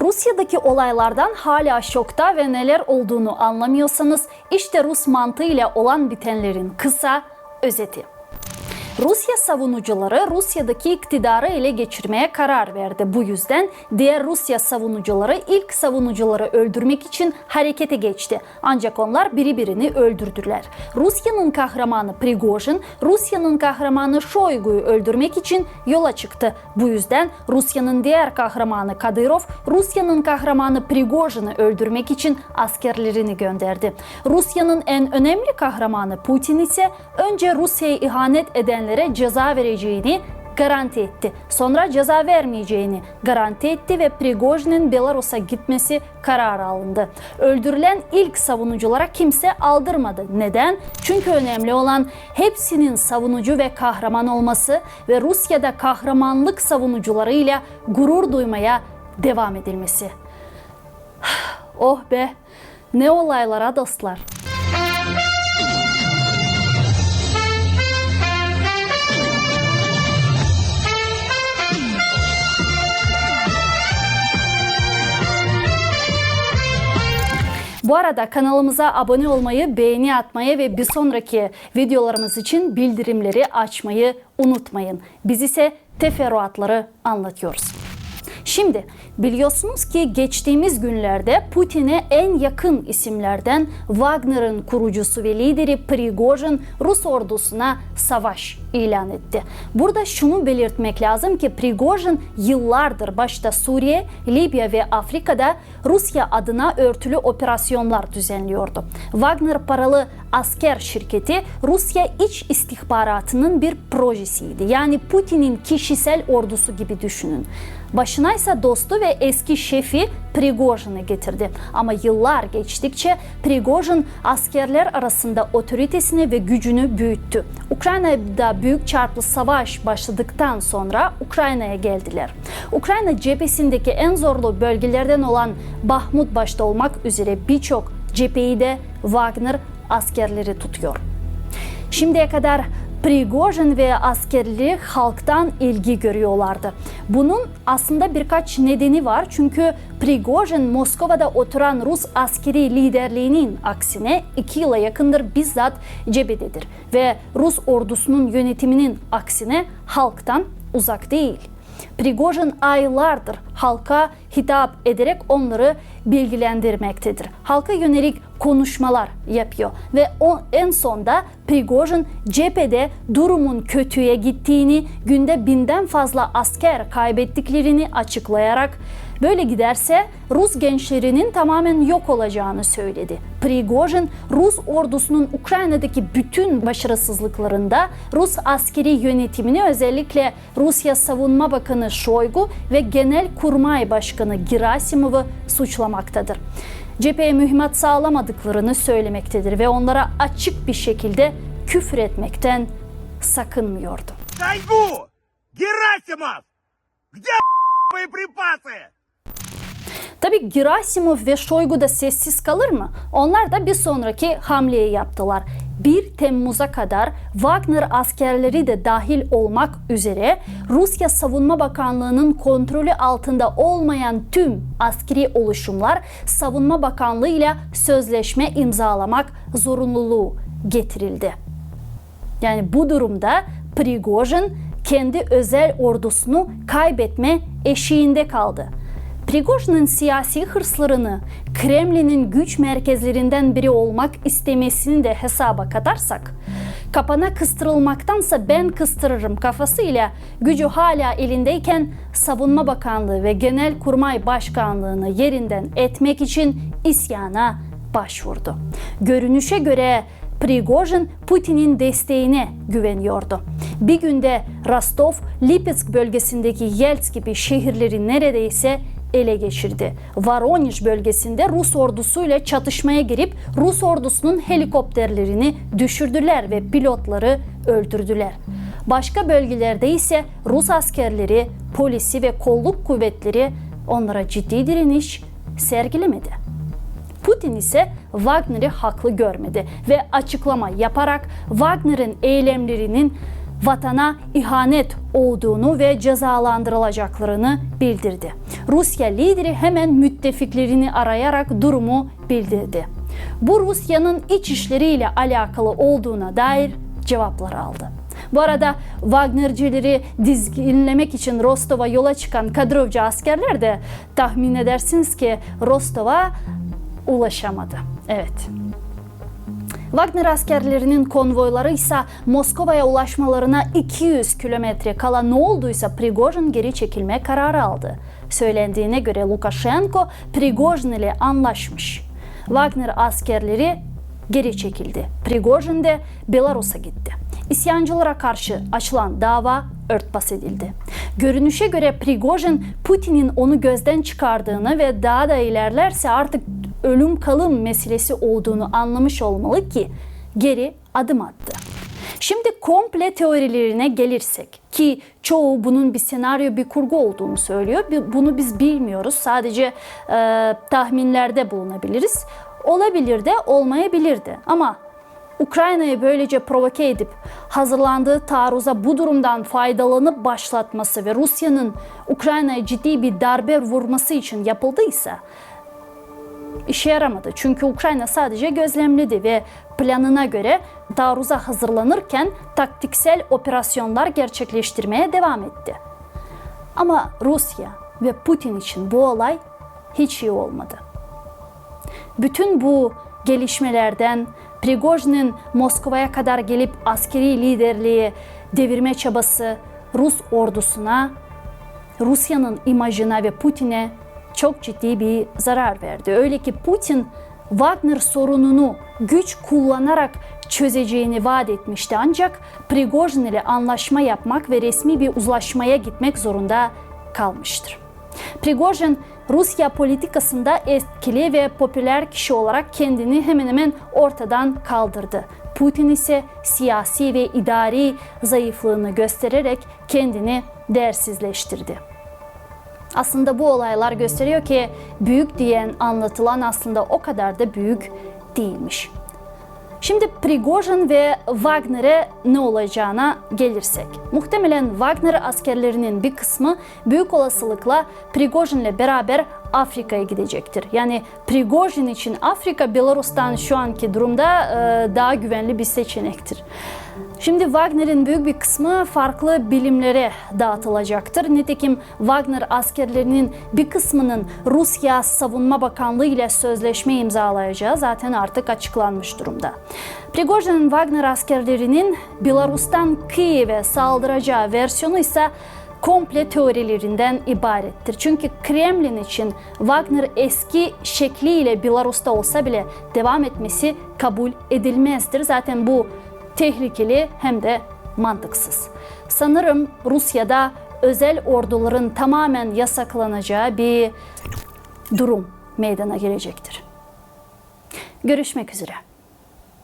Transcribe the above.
Rusya'daki olaylardan hala şokta ve neler olduğunu anlamıyorsanız işte Rus mantığıyla olan bitenlerin kısa özeti. Rusya savunucuları Rusya'daki iktidarı ele geçirmeye karar verdi. Bu yüzden diğer Rusya savunucuları ilk savunucuları öldürmek için harekete geçti. Ancak onlar biri birini öldürdüler. Rusya'nın kahramanı Prigojin, Rusya'nın kahramanı Shoigu'yu öldürmek için yola çıktı. Bu yüzden Rusya'nın diğer kahramanı Kadyrov, Rusya'nın kahramanı Prigojin'i öldürmek için askerlerini gönderdi. Rusya'nın en önemli kahramanı Putin ise önce Rusya'ya ihanet edenlere ceza vereceğini garanti etti. Sonra ceza vermeyeceğini garanti etti ve Prigojin'in Belarus'a gitmesi kararı alındı. Öldürülen ilk savunuculara kimse aldırmadı. Neden? Çünkü önemli olan hepsinin savunucu ve kahraman olması ve Rusya'da kahramanlık savunucularıyla gurur duymaya devam edilmesi. Oh be! Ne olaylara dostlar. Bu arada kanalımıza abone olmayı, beğeni atmayı ve bir sonraki videolarımız için bildirimleri açmayı unutmayın. Biz ise teferruatları anlatıyoruz. Şimdi biliyorsunuz ki geçtiğimiz günlerde Putin'e en yakın isimlerden Wagner'ın kurucusu ve lideri Prigojin Rus ordusuna savaş ilan etti. Burada şunu belirtmek lazım ki Prigojin yıllardır başta Suriye, Libya ve Afrika'da Rusya adına örtülü operasyonlar düzenliyordu. Wagner paralı asker şirketi Rusya iç istihbaratının bir projesiydi. Yani Putin'in kişisel ordusu gibi düşünün. Başına ise dostu ve eski şefi Prigojin'i getirdi. Ama yıllar geçtikçe Prigojin askerler arasında otoritesini ve gücünü büyüttü. Ukrayna'da büyük çarplı savaş başladıktan sonra Ukrayna'ya geldiler. Ukrayna cephesindeki en zorlu bölgelerden olan Bahmut başta olmak üzere birçok cepheyi de Wagner askerleri tutuyor. Şimdiye kadar Prigojin ve askerleri halktan ilgi görüyorlardı. Bunun aslında birkaç nedeni var. Çünkü Prigojin Moskova'da oturan Rus askeri liderliğinin aksine iki yıla yakındır bizzat cebededir. Ve Rus ordusunun yönetiminin aksine halktan uzak değil. Prigojin aylardır halka hitap ederek onları bilgilendirmektedir. Halka yönelik konuşmalar yapıyor ve o en sonda Prigojin cephede durumun kötüye gittiğini, günde binden fazla asker kaybettiklerini açıklayarak böyle giderse Rus gençlerinin tamamen yok olacağını söyledi. Prigojin Rus ordusunun Ukrayna'daki bütün başarısızlıklarında Rus askeri yönetimini özellikle Rusya Savunma Bakanı Shoigu ve Genelkurmay Başkanı Gerasimov'u suçlamaktadır. Cepheye mühimmat sağlamadıklarını söylemektedir ve onlara açık bir şekilde küfür etmekten sakınmıyordu. Шойгу! Герасимов! Где боеприпасы? Tabi Gerasimov ve Shoigu da sessiz kalır mı? Onlar da bir sonraki hamleyi yaptılar. 1 Temmuz'a kadar Wagner askerleri de dahil olmak üzere Rusya Savunma Bakanlığı'nın kontrolü altında olmayan tüm askeri oluşumlar Savunma Bakanlığı ile sözleşme imzalamak zorunluluğu getirildi. Yani bu durumda Prigojin kendi özel ordusunu kaybetme eşiğinde kaldı. Prigojin'in siyasi hırslarını Kremlin'in güç merkezlerinden biri olmak istemesini de hesaba katarsak, kapana kıstırılmaktansa ben kıstırırım kafasıyla gücü hala elindeyken Savunma Bakanlığı ve Genelkurmay Başkanlığı'nı yerinden etmek için isyana başvurdu. Görünüşe göre Prigojin Putin'in desteğine güveniyordu. Bir günde Rostov, Lipetsk bölgesindeki Yelts gibi şehirleri neredeyse ele geçirdi. Voronezh bölgesinde Rus ordusuyla çatışmaya girip Rus ordusunun helikopterlerini düşürdüler ve pilotları öldürdüler. Başka bölgelerde ise Rus askerleri, polisi ve kolluk kuvvetleri onlara ciddi direniş sergilemedi. Putin ise Wagner'i haklı görmedi ve açıklama yaparak Wagner'in eylemlerinin vatana ihanet olduğunu ve cezalandırılacaklarını bildirdi. Rusya lideri hemen müttefiklerini arayarak durumu bildirdi. Bu Rusya'nın iç işleriyle alakalı olduğuna dair cevaplar aldı. Bu arada Wagnercileri dizginlemek için Rostov'a yola çıkan Kadrovcu askerler de tahmin edersiniz ki Rostov'a ulaşamadı. Evet. Wagner askerlerinin konvoyları ise Moskova'ya ulaşmalarına 200 kilometre kala ne olduysa Prigojin geri çekilme kararı aldı. Söylendiğine göre Lukashenko Prigojin ile anlaşmış. Wagner askerleri geri çekildi. Prigojin de Belarus'a gitti. İsyancılara karşı açılan dava örtbas edildi. Görünüşe göre Prigojin Putin'in onu gözden çıkardığını ve daha da ilerlerse artık ölüm kalım meselesi olduğunu anlamış olmalı ki geri adım attı. Şimdi komple teorilerine gelirsek ki çoğu bunun bir senaryo bir kurgu olduğunu söylüyor. Bunu biz bilmiyoruz. Sadece e, tahminlerde bulunabiliriz. Olabilir de olmayabilir de ama Ukrayna'yı böylece provoke edip hazırlandığı taarruza bu durumdan faydalanıp başlatması ve Rusya'nın Ukrayna'ya ciddi bir darbe vurması için yapıldıysa işe yaramadı. Çünkü Ukrayna sadece gözlemledi ve planına göre taarruza hazırlanırken taktiksel operasyonlar gerçekleştirmeye devam etti. Ama Rusya ve Putin için bu olay hiç iyi olmadı. Bütün bu gelişmelerden Prigojin'in Moskova'ya kadar gelip askeri liderliği devirme çabası Rus ordusuna, Rusya'nın imajına ve Putin'e çok ciddi bir zarar verdi. Öyle ki Putin Wagner sorununu güç kullanarak çözeceğini vaat etmişti ancak Prigojin ile anlaşma yapmak ve resmi bir uzlaşmaya gitmek zorunda kalmıştır. Prigojin Rusya politikasında etkili ve popüler kişi olarak kendini hemen hemen ortadan kaldırdı. Putin ise siyasi ve idari zayıflığını göstererek kendini değersizleştirdi. Aslında bu olaylar gösteriyor ki büyük diyen anlatılan aslında o kadar da büyük değilmiş. Şimdi Prigojin ve Wagner'e ne olacağına gelirsek. Muhtemelen Wagner askerlerinin bir kısmı büyük olasılıkla Prigojin'le beraber Afrika'ya gidecektir. Yani Prigojin için Afrika Belarus'tan şu anki durumda e, daha güvenli bir seçenektir. Şimdi Wagner'in büyük bir kısmı farklı bilimlere dağıtılacaktır. Nitekim Wagner askerlerinin bir kısmının Rusya Savunma Bakanlığı ile sözleşme imzalayacağı zaten artık açıklanmış durumda. Prigojin'in Wagner askerlerinin Belarus'tan Kiev'e saldıracağı versiyonu ise komple teorilerinden ibarettir. Çünkü Kremlin için Wagner eski şekliyle Belarus'ta olsa bile devam etmesi kabul edilmezdir. Zaten bu tehlikeli hem de mantıksız. Sanırım Rusya'da özel orduların tamamen yasaklanacağı bir durum meydana gelecektir. Görüşmek üzere.